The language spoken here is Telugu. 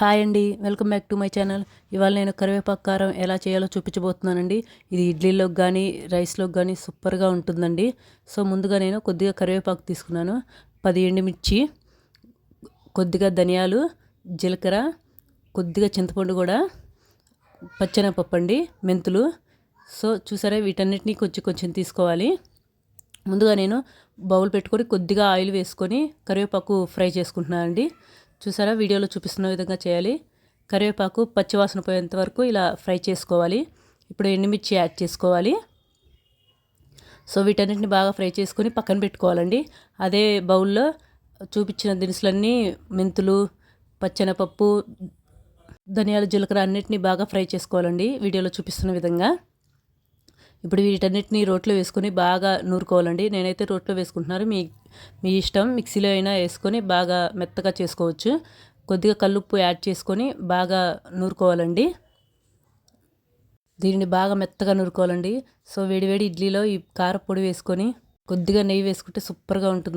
హాయ్ అండి welcome back to my channel. ఇవాళ నేను కరివేపాకు కారం ఎలా చేయాలో చూపించబోతున్నానండి. ఇది ఇడ్లీలోకి కానీ రైస్లోకి కానీ సూపర్గా ఉంటుందండి. సో ముందుగా నేను కొద్దిగా కరివేపాకు తీసుకున్నాను. పది ఎండుమిర్చి కొద్దిగా ధనియాలు జీలకర్ర కొద్దిగా చింతపండు కూడా పచ్చెనపప్పు అండి మెంతులు. సో చూసారా వీటన్నిటిని కొంచెం కొంచెం తీసుకోవాలి. ముందుగా నేను బౌల్ పెట్టుకొని కొద్దిగా ఆయిల్ వేసుకొని కరివేపాకు ఫ్రై చేసుకుంటున్నాను అండి చూసారా? వీడియోలో చూపిస్తున్న విధంగా చేయాలి. కరివేపాకు పచ్చివాసన పోయేంత వరకు ఇలా ఫ్రై చేసుకోవాలి. ఇప్పుడు ఎండుమిర్చి యాడ్ చేసుకోవాలి. సో వీటన్నిటిని బాగా ఫ్రై చేసుకొని పక్కన పెట్టుకోవాలండి. అదే బౌల్లో చూపించిన దినుసులన్నీ మెంతులు పచ్చెనపప్పు ధనియాల జీలకర్ర అన్నిటిని బాగా ఫ్రై చేసుకోవాలండి వీడియోలో చూపిస్తున్న విధంగా. ఇప్పుడు వీటన్నిటిని రోట్లో వేసుకొని బాగా నూరుకోవాలండి. నేనైతే రోట్లో వేసుకుంటున్నాను మీ మీ ఇష్టం మిక్సీలో అయినా వేసుకొని బాగా మెత్తగా చేసుకోవచ్చు. కొద్దిగా కల్లుప్పు యాడ్ చేసుకొని బాగా నూరుకోవాలండి. దీనిని బాగా మెత్తగా నూరుకోవాలండి. సో వేడివేడి ఇడ్లీలో ఈ కారపొడి వేసుకొని కొద్దిగా నెయ్యి వేసుకుంటే సూపర్గా ఉంటుంది.